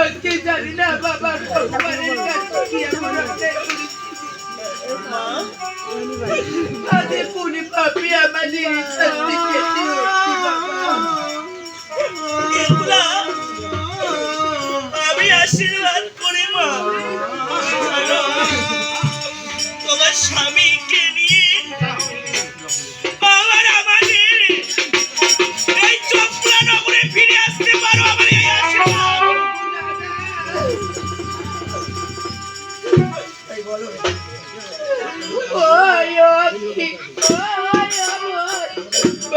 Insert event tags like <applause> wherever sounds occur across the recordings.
আজকে জানি না বাবা ভগবানের কাছে কি এমন আজকে পুনি পাপি আমার নিরিশ্বাস দিকে বাবা আমি আসি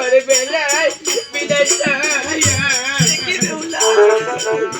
para revelar minha saia. Tem que ver o lado.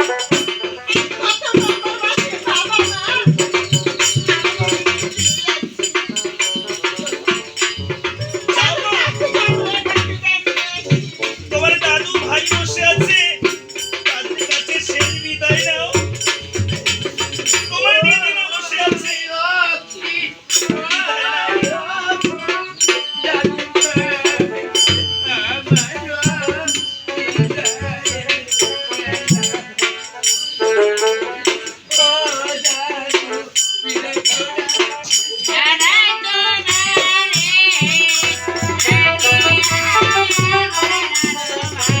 Thank <laughs> you.